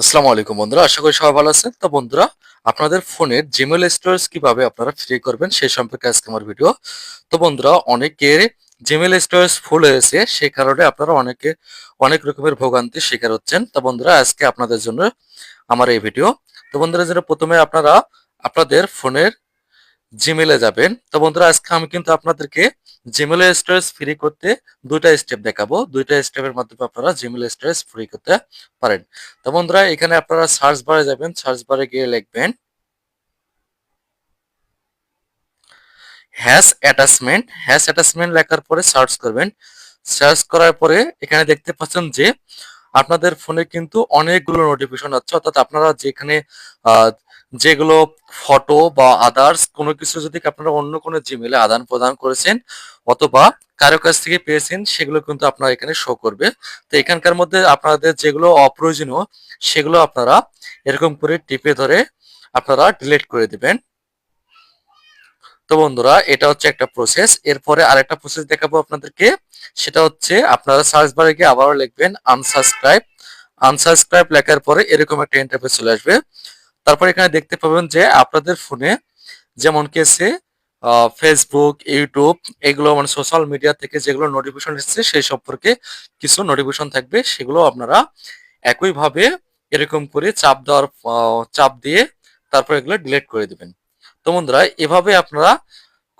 আসসালামু আলাইকুম বন্ধুরা, আশা করি সবাই ভালো আছেন। তো বন্ধুরা, আপনাদের ফোনের জিমেল স্টোরেজ কীভাবে আপনারা ফ্রি করবেন সেই সম্পর্কে আজকে আমার ভিডিও তো বন্ধুরা, অনেকের জিমেল স্টোরেজ ফুল হয়েছে, সেই কারণে আপনারা অনেকে অনেক রকমের ভোগান্তির শিকার হচ্ছেন। তো বন্ধুরা, আজকে আপনাদের জন্য আমার এই ভিডিও তো বন্ধুরা, যেটা প্রথমে আপনারা আপনাদের ফোনের জিমেলে যাবেন। তো বন্ধুরা, আজকে আমি কিন্তু আপনাদেরকে জিমেলের স্টোরেজ ফ্রি করতে দুইটা স্টেপ দেখাবো। দুইটা স্টেপের মাধ্যমে আপনারা জিমেল স্টোরেজ ফ্রি করতে পারেন। তো বন্ধুরা, এখানে আপনারা সার্চ বারে যাবেন। সার্চ বারে গিয়ে লিখবেন হ্যাশ অ্যাটাচমেন্ট হ্যাশ অ্যাটাচমেন্ট লেখার পরে সার্চ করবেন। সার্চ করার পরে এখানে দেখতে পাচ্ছেন যে আপনাদের ফোনে কিন্তু অনেকগুলো নোটিফিকেশন আছে, অর্থাৎ আপনারা যেখানে যেগুলো ফটো বা আদার্স কোনো কিছু যদি আপনারা অন্য কোনো জিমেলে আদান প্রদান করেছেন অথবা কারও কাছ থেকে পেয়েছেন, সেগুলো কিন্তু আপনারা এখানে শো করবে। তো এখানকার মধ্যে আপনাদের যেগুলো অপ্রয়োজনীয়, সেগুলো আপনারা এরকম করে টিপে ধরে আপনারা ডিলিট করে দিবেন। তো বন্ধুরা, এটা হচ্ছে একটা প্রসেস এরপরে আরেকটা প্রসেস দেখাবো আপনাদেরকে। সেটা হচ্ছে আপনারা সার্চ বারে গিয়ে আবারও লিখবেন আনসাবস্ক্রাইব আনসাবস্ক্রাইব লেখার পরে এরকম একটা ইন্টারফেস চলে আসবে। তারপর এখানে দেখতে পাবেন যে আপনাদের ফোনে যেমন কেসে ফেসবুক ইউটিউব এগুলো মানে সোশ্যাল মিডিয়া থেকে যেগুলো নোটিফিকেশন এসেছে, সেই সম্পর্কে কিছু নোটিফিকেশন থাকবে। সেগুলো আপনারা একইভাবে এরকম করে চাপ দেওয়ার চাপ দিয়ে তারপর এগুলো ডিলিট করে দিবেন। তো বন্ধুরা, এভাবে আপনারা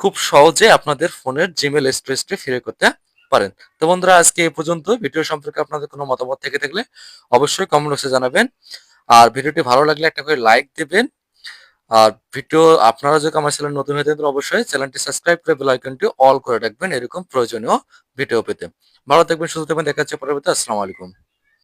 খুব সহজে আপনাদের ফোনের জিমেল স্পেসটি ফিরে করতে পারেন। তো বন্ধুরা, আজকে এই পর্যন্ত। ভিডিও সম্পর্কে আপনাদের কোনো মতামত থেকে থাকলে অবশ্যই কমেন্ট বক্সে জানাবেন। আর ভিডিওটি ভালো লাগলে একটা করে লাইক দিবেন। আর ভিডিও আপনারা যদি আমার চ্যানেল নতুন হয়ে থাকেন অবশ্যই চ্যানেলটি সাবস্ক্রাইব করে বেল আইকনটি অল করে রাখবেন। এরকম প্রয়োজনীয় ভিডিও পেতে। ভালো থাকবেন, সুস্থ থাকবেন। দেখা হচ্ছে পরবর্তী। আসসালামু আলাইকুম।